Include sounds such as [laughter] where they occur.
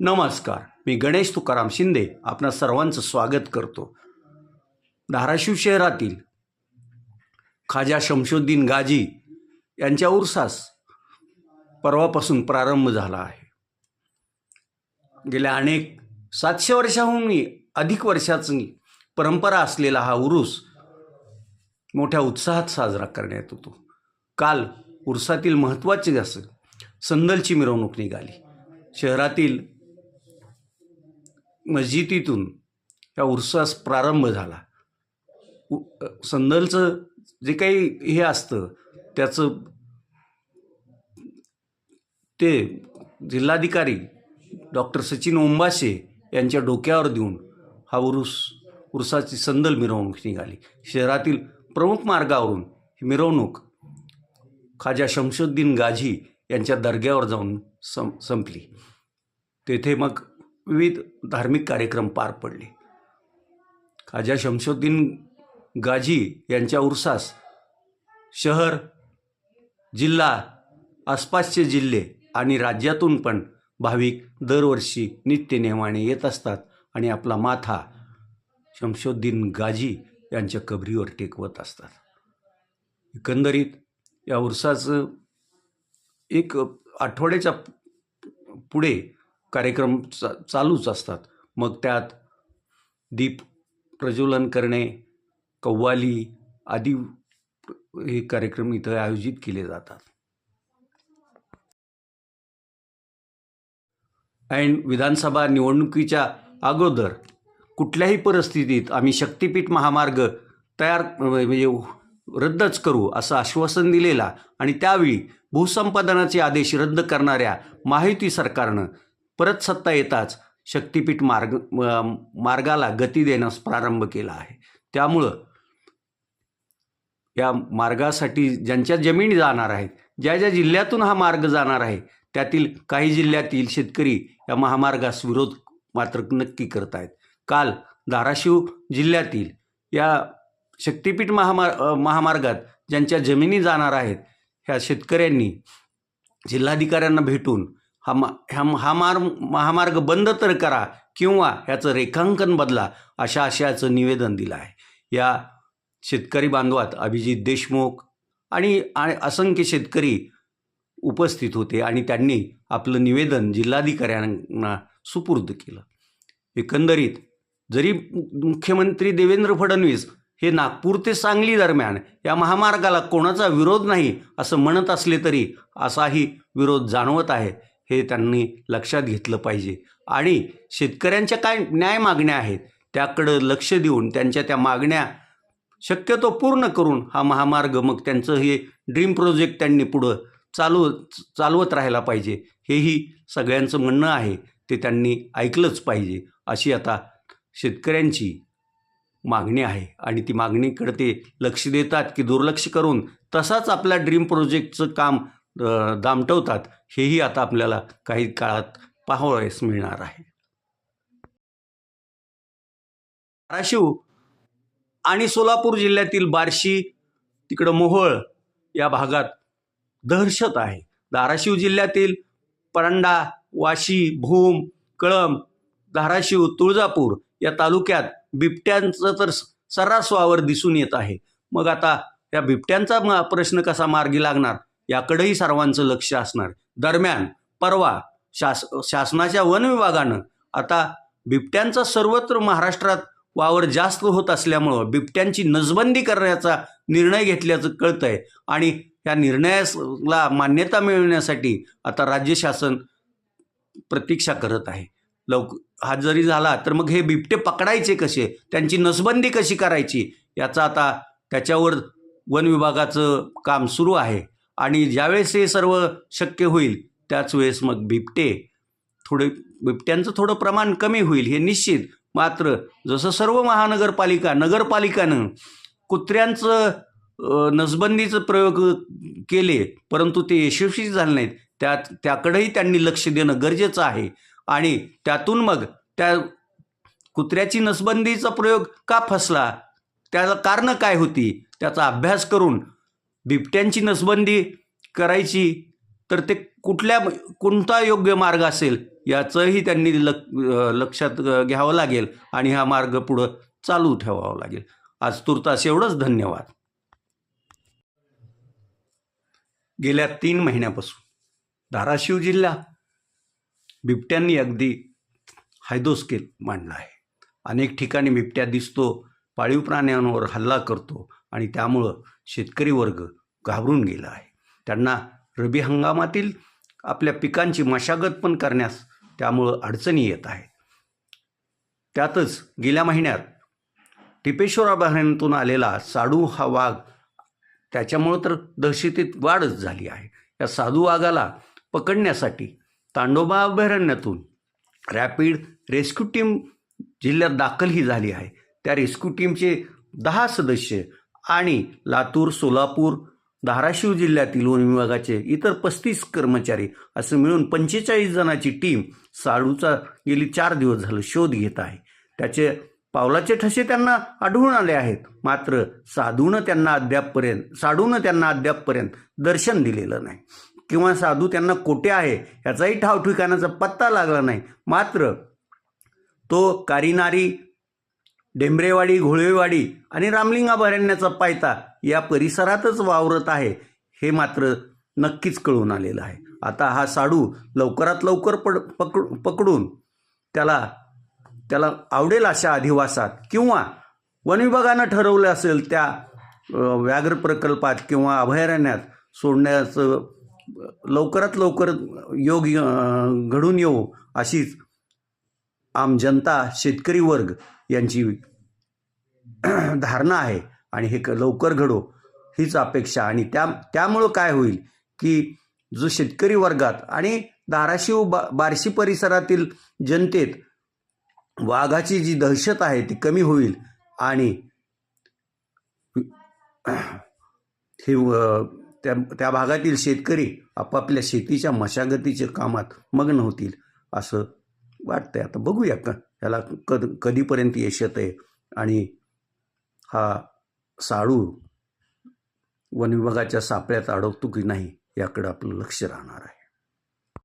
नमस्कार. मी गणेश तुकाराम शिंदे आपणा सर्वांचं स्वागत करतो. धाराशिव शहरातील खाजा शमशुद्दीन गाजी यांच्या उरसास परवापासून प्रारंभ झाला आहे. गेल्या अनेक सातशे वर्षाहूनही अधिक वर्षाची परंपरा असलेला हा उरूस मोठ्या उत्साहात साजरा करण्यात येतो. काल उरसातील महत्त्वाचे असं संदलची मिरवणूक निघाली. शहरातील मस्जिदीतून या उरसास प्रारंभ झाला. उ संदलचं जे काही हे असतं त्याचं ते जिल्हाधिकारी डॉक्टर सचिन ओंबाशे यांच्या डोक्यावर देऊन हा उरुस उरसाची संदल मिरवणूक निघाली. शहरातील प्रमुख मार्गावरून ही मिरवणूक खाजा शमशुद्दीन गाझी यांच्या दर्ग्यावर जाऊन सं संपली. तेथे मग विविध धार्मिक कार्यक्रम पार पडले. खाजा शमशुद्दीन गाझी यांच्या उरसास शहर जिल्हा आसपासचे जिल्हे आणि राज्यातून पण भाविक दरवर्षी नित्यनेमाने येत असतात आणि आपला माथा शमशुद्दीन गाझी यांच्या कबरीवर टेकवत असतात. एकंदरीत या उरसाचं एक आठवड्याच्या पुढे कार्यक्रम चा चालूच असतात. मग त्यात दीप प्रज्वलन करणे कव्वाली आदी हे कार्यक्रम इथं आयोजित केले जातात. अँड विधानसभा निवडणुकीच्या अगोदर कुठल्याही परिस्थितीत आम्ही शक्तिपीठ महामार्ग तयार म्हणजे रद्दच करू असं आश्वासन दिलेला आणि त्यावेळी भूसंपादनाचे आदेश रद्द करणाऱ्या माहिती सरकारनं परत सत्ता येताच शक्तिपीठ मार्ग मार्गाला गती देण्यास प्रारंभ केला आहे. त्यामुळं या मार्गासाठी ज्यांच्या जमिनी जाणार आहेत ज्या ज्या जिल्ह्यातून हा मार्ग जाणार आहे त्यातील काही जिल्ह्यातील शेतकरी या महामार्गास विरोध मात्र नक्की करत आहेत. काल धाराशिव जिल्ह्यातील या शक्तिपीठ महामार महामार्गात ज्यांच्या जमिनी जाणार आहेत ह्या शेतकऱ्यांनी जिल्हाधिकाऱ्यांना भेटून हा मा ह्या हा मार्ग महामार्ग बंद तर करा किंवा ह्याचं रेखांकन बदला अशा आशयाचं निवेदन दिलं आहे. या शेतकरी बांधवात अभिजित देशमुख आणि असंख्य शेतकरी उपस्थित होते आणि त्यांनी आपलं निवेदन जिल्हाधिकाऱ्यांना सुपूर्द केलं. एकंदरीत जरी मुख्यमंत्री देवेंद्र फडणवीस हे नागपूर ते सांगली दरम्यान या महामार्गाला कोणाचा विरोध नाही असं म्हणत असले तरी असाही विरोध जाणवत आहे. हे त्यांनी लक्षात घेतलं पाहिजे. आणि शेतकऱ्यांच्या काय न्याय मागण्या आहेत त्याकडं लक्ष देऊन त्यांच्या त्या मागण्या शक्यतो पूर्ण करून हा महामार्ग मग त्यांचं हे ड्रीम प्रोजेक्ट त्यांनी पुढं चालू चालवत राहायला पाहिजे. हेही सगळ्यांचं म्हणणं आहे ते त्यांनी ऐकलंच पाहिजे. अशी आता शेतकऱ्यांची मागणी आहे. आणि ती मागणीकडे ते लक्ष देतात की दुर्लक्ष करून तसाच आपल्या ड्रीम प्रोजेक्टचं काम दामटवतात हेही आता आपल्याला काही काळात पाहावयास मिळणार आहे. धाराशिव आणि सोलापूर जिल्ह्यातील बार्शी तिकडं मोहोळ या भागात दहशत आहे. धाराशिव जिल्ह्यातील परांडा वाशी भूम कळंब धाराशिव तुळजापूर या तालुक्यात बिबट्यांचं तर सर्रास वावर दिसून येत आहे. मग आता या बिबट्यांचा प्रश्न कसा मार्गी लागणार? याकडेही सर्वांचं लक्ष असणार. दरम्यान परवा शास शासनाच्या वन विभागानं आता बिबट्यांचा सर्वत्र महाराष्ट्रात वावर जास्त होत असल्यामुळं बिबट्यांची नसबंदी करण्याचा निर्णय घेतल्याचं कळतं आहे आणि या निर्णयाला मान्यता मिळवण्यासाठी आता राज्य शासन प्रतीक्षा करत आहे. लवक हा जरी झाला तर मग हे बिबटे पकडायचे कसे? त्यांची नसबंदी कशी करायची? याचा आता त्याच्यावर वन विभागाचं काम सुरू आहे. आणि ज्यावेळेस हे सर्व शक्य होईल त्याच वेळेस मग बिबटे. थोडे बिबट्यांचं थोडं प्रमाण कमी होईल हे निश्चित. मात्र जसं सर्व महानगरपालिका नगरपालिकानं कुत्र्यांचं नसबंदीचं प्रयोग केले परंतु ते यशस्वी झाले नाहीत त्यात त्याकडेही त्यांनी लक्ष देणं गरजेचं आहे. आणि त्यातून मग त्या कुत्र्याची नसबंदीचा प्रयोग का फसला? त्याला कारणं काय होती? त्याचा अभ्यास करून बिबट्यांची नसबंदी करायची तर ते कुठल्या कोणता योग्य मार्ग असेल याचंही त्यांनी लक लक्षात घ्यावं लागेल आणि हा मार्ग पुढं चालू ठेवावा लागेल. आज तुर्तास एवढंच धन्यवाद. गेल्या तीन महिन्यापासून धाराशिव जिल्हा बिबट्यांनी अगदी हायदोस्केल मांडला आहे. अनेक ठिकाणी बिबट्या दिसतो पाळीव प्राण्यांवर हल्ला करतो आणि त्यामुळं शेतकरी वर्ग घाबरून गेला आहे. त्यांना रबी हंगामातील आपल्या पिकांची मशागत पण करण्यास त्यामुळं अडचणी येत आहेत. त्यातच गेल्या महिन्यात टिपेश्वर अभयारण्यातून आलेला साडू हा वाघ त्याच्यामुळं तर दहशतीत वाढच झाली आहे. या साधू वाघाला पकडण्यासाठी तांडोबा अभयारण्यातून रॅपिड रेस्क्यू टीम जिल्ह्यात दाखलही झाली आहे. त्या रेस्क्यू टीमचे दहा सदस्य आणि लातूर सोलापूर धाराशिव जिल्ह्यातील वन विभागाचे इतर पस्तीस कर्मचारी असं मिळून पंचेचाळीस जणांची टीम साडूचा गेली चार दिवस झालं शोध घेत आहे. त्याचे पावलाचे ठसे त्यांना आढळून आले आहेत. मात्र साधूनं त्यांना अद्यापपर्यंत साडूनं त्यांना अद्यापपर्यंत दर्शन दिलेलं नाही. किंवा साधू त्यांना कोठे आहे याचाही ठाव ठिकाणाचा पत्ता लागला नाही. मात्र तो कारिनारी डेंबरेवाडी घोळेवाडी आणि रामलिंग अभयारण्याचा पायता या परिसरातच वावरत आहे हे मात्र नक्कीच कळून आलेलं आहे. आता हा साडू लवकरात लवकर पड पकड पकडून त्याला त्याला आवडेल अशा अधिवासात किंवा वनविभागानं ठरवलं असेल त्या व्याघ्र प्रकल्पात किंवा अभयारण्यात सोडण्याचं लवकरात लवकर योग घडून येऊ अशीच आम जनता शेतकरी वर्ग यांची [clears throat] धारणा आहे आणि हे लवकर घडो हीच अपेक्षा. आणि त्या त्यामुळं काय होईल की जो शेतकरी वर्गात आणि धाराशिव बा बार्शी परिसरातील जनतेत वाघाची जी दहशत आहे ती कमी होईल आणि [clears throat] हे त्या त्या भागातील शेतकरी आपापल्या शेतीच्या मशागतीच्या कामात मग्न होतील असं वाटतंय. आता बघूया का? ह्याला कद कधीपर्यंत यश येतं आहे आणि हा साळू वन विभागाच्या सापळ्यात अडकतो की नाही याकडं आपलं लक्ष राहणार आहे.